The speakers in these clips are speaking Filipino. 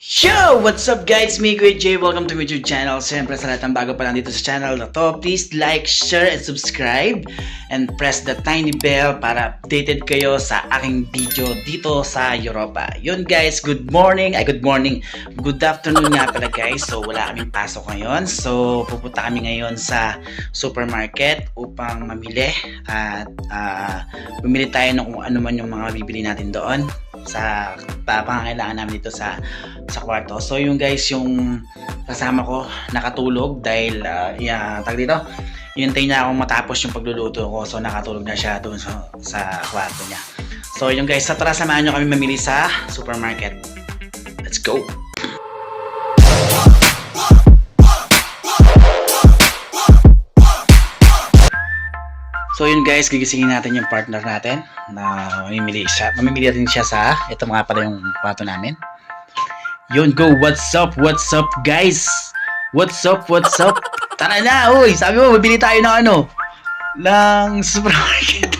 Yo! What's up guys? Me, Kuya Jay. Welcome to my YouTube channel. Siyempre sa lahat ng bago pa lang dito sa channel na to, please like, share, and subscribe. And press the tiny bell para updated kayo sa aking video dito sa Europa. Yun guys, good morning. Ay, good morning. Good afternoon nga pala guys. So, wala kaming pasok ngayon. So, pupunta kami ngayon sa supermarket upang mamili. At ah, bumili tayo ng kung ano man yung mga bibili natin doon sa pa- pangangailangan namin dito sa sa kwarto. So yung guys, yung kasama ko nakatulog dahil uh, yeah, tag dito. Hintay niya akong matapos yung pagluluto ko. So nakatulog na siya doon sa, sa kwarto niya. So yung guys, sa tara samahan niyo kami mamili sa supermarket. Let's go. So yun guys, gigisingin natin yung partner natin na mamimili siya. Mamimili rin siya sa, ito mga pala yung kwarto namin. Yun, go. What's up? What's up, guys? What's up? What's up? Tara na, uy. Sabi mo, mabili tayo ng ano? Ng supermarket.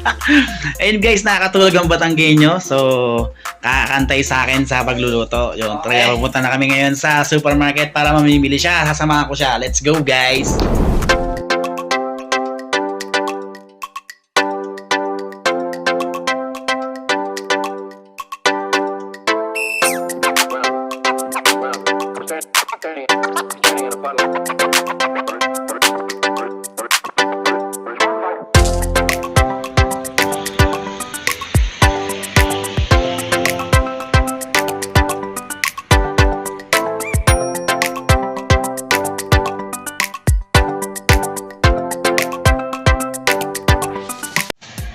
Ayun guys, nakakatulog ang Batanggenyo. So, kakantay sa akin sa pagluluto. Yun, try pupunta na kami ngayon sa supermarket para mamimili siya. Sasamahan ko siya. Let's go, guys.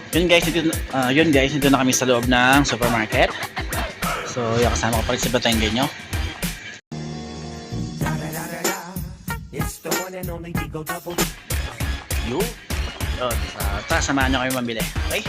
Yun guys, dito, ah, yun guys, dito na kami sa loob ng supermarket. So, yung kasama ko pa rin si Digo Double. Yun. Yun. Uh, tara, samahan nyo kayo mamili. Okay?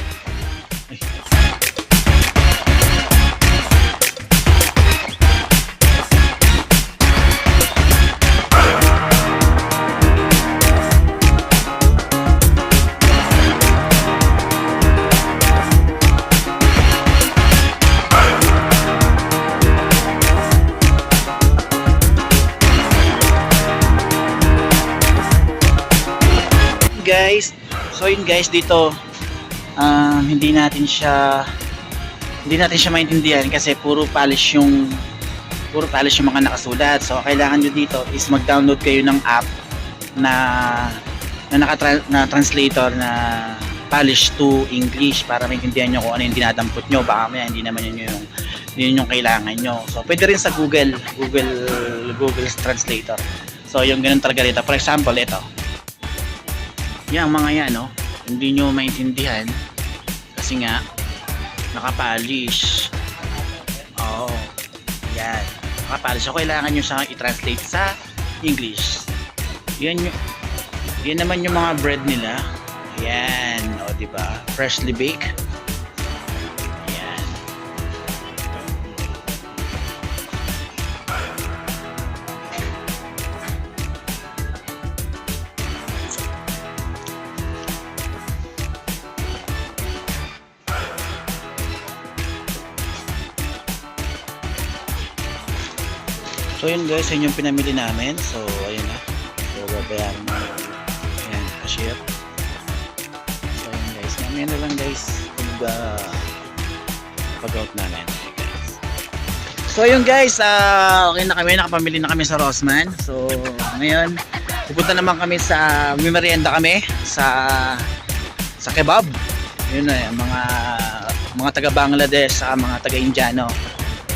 So yun guys dito um, hindi natin siya hindi natin siya maintindihan kasi puro polish yung puro polish yung mga nakasulat. So kailangan nyo dito is mag-download kayo ng app na na naka na translator na polish to English para maintindihan nyo kung ano yung dinadampot nyo. Baka may hindi naman yun yung yun yung kailangan nyo. So pwede rin sa Google, Google Google Translator. So yung ganun talaga dito. For example, ito. Yan mga yan, no? Hindi nyo maintindihan kasi nga nakapolish. Oo. Yan. Nakapolish. So, kailangan nyo siyang i-translate sa English. Yan yan naman yung mga bread nila. Yan. O, di ba? Freshly baked. So yun guys, yun yung pinamili namin. So ayun na. So babayaran mo. Ayan, cashier. So yun guys, mamaya na lang guys pag uh, pag-out namin. So yun guys, ah okay na kami, nakapamili na kami sa Rossman. So ngayon, pupunta naman kami sa, may merienda kami sa sa kebab. Yun na, yung mga mga taga Bangladesh sa mga taga Indiano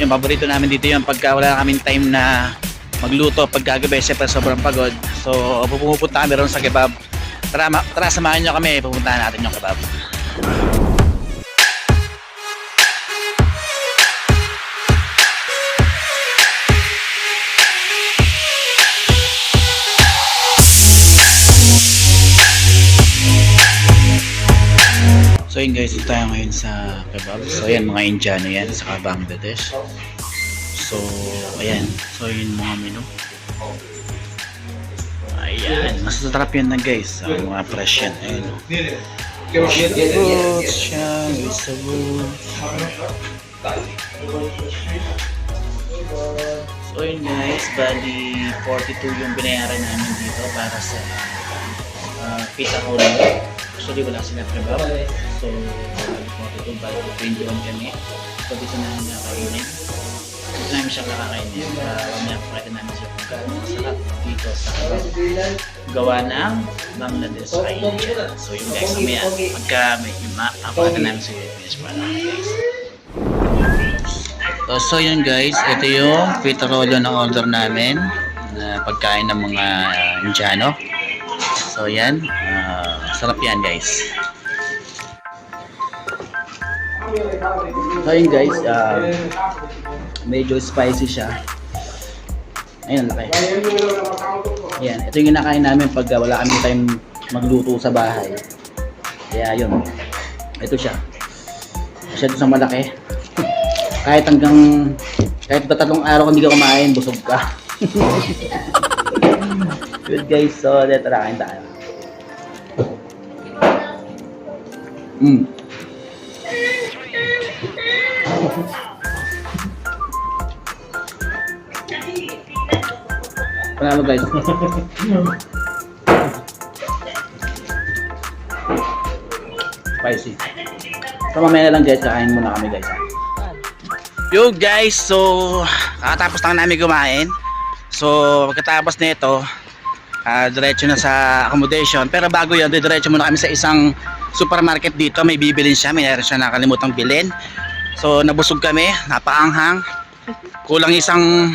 yung paborito namin dito yung pagka wala kaming time na magluto pag gagabi syempre sobrang pagod. So pupunta kami ron sa kebab. Tara, tara samahan nyo kami. Pupuntahan natin yung kebab So yun guys, ito tayo ngayon sa kebab. So ayan, mga Indiano yan, sa Bangladesh. So, ayan. So yun mga menu. Ayan, masasarap yan na guys. Ang mga fresh yan. Ayan. Fruits siya, with sabon. So yun guys, bali 42 yung binayaran namin dito para sa uh, pizza hole. Actually wala sila kebab. So bali 42, bali 21 kami. So dito namin nakainin. Dito namin siya nakakainin. Para mamaya pakita namin siya kung gaano masarap dito sa gawa ng Bangladesh Ranger. So yun guys, mamaya pagka may mapapakita namin sa Philippines para. So, so yun guys, ito yung pitarolo na order namin na pagkain ng mga uh, Indiano. So yan, ah, sarap yan guys. So yun guys, ah, medyo spicy siya. Ayun, laki. Yan, ito yung kinakain namin pag ah, wala kami time magluto sa bahay. Kaya yun, ito siya. Masyado sa malaki. kahit hanggang kahit tatlong araw hindi ka kumain, busog ka. Good guys, so dito na kain tayo. Mm. Panalo guys. Spicy. So mamaya na lang guys, kakain muna kami guys. Yo guys, so kakatapos lang namin kumain. So pagkatapos nito, ah diretso na sa accommodation. Pero bago yun, diretso muna kami sa isang supermarket dito. May bibilin siya, may meron siya nakalimutang bilhin. So nabusog kami, napaanghang. Kulang isang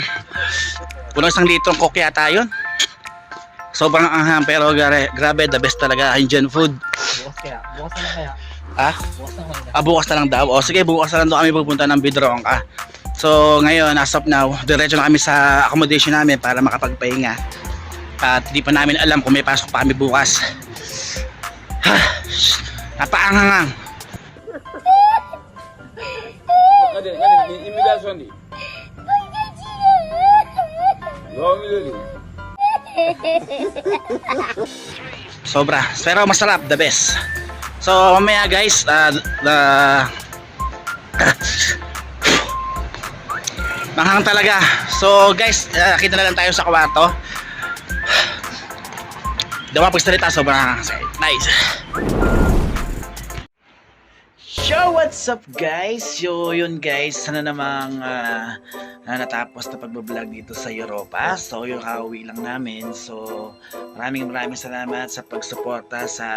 kulang isang litrong coke yata yun. Sobrang anghang pero gra- grabe, the best talaga Indian food. Bukas kaya. Bukas na kaya. Ah? Bukas na. Ah, bukas na lang daw. O sige, bukas na lang daw kami pupunta ng Bidrongka. So ngayon, as of now, diretso na kami sa accommodation namin para makapagpahinga. At di pa namin alam kung may pasok pa kami bukas. Ha, napaangangang. Hadi hadi imitasyon di. Yo milili. Sobra. Pero masarap, the best. So mamaya guys, uh, the Mahang talaga. So guys, uh, kita na lang tayo sa kwarto. Dawa pagsalita, sobrang nice. Yo, what's up guys? Yo, yun guys, sana namang na natapos na pagbablog dito sa Europa. So, yung kauwi lang namin. So, maraming maraming salamat sa pagsuporta sa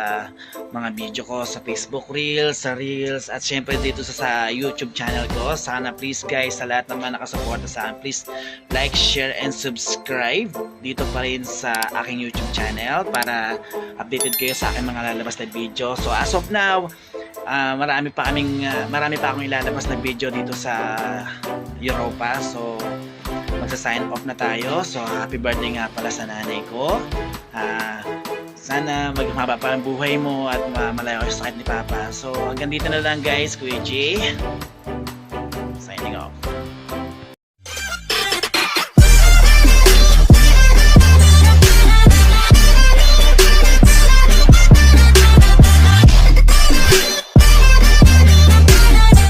mga video ko sa Facebook Reels, sa Reels, at syempre dito sa, sa YouTube channel ko. Sana please guys, sa lahat naman nakasuporta sa akin, please like, share, and subscribe dito pa rin sa aking YouTube channel para updated kayo sa aking mga lalabas na video. So, as of now, Ah, marami pa kaming ah, marami pa akong ilalabas na video dito sa Europa. So magsa-sign off na tayo. So happy birthday nga pala sa nanay ko. Ah, sana magmaba pa ang buhay mo at ma- malayo sa sakit ni Papa. So hanggang dito na lang guys, Kuya G.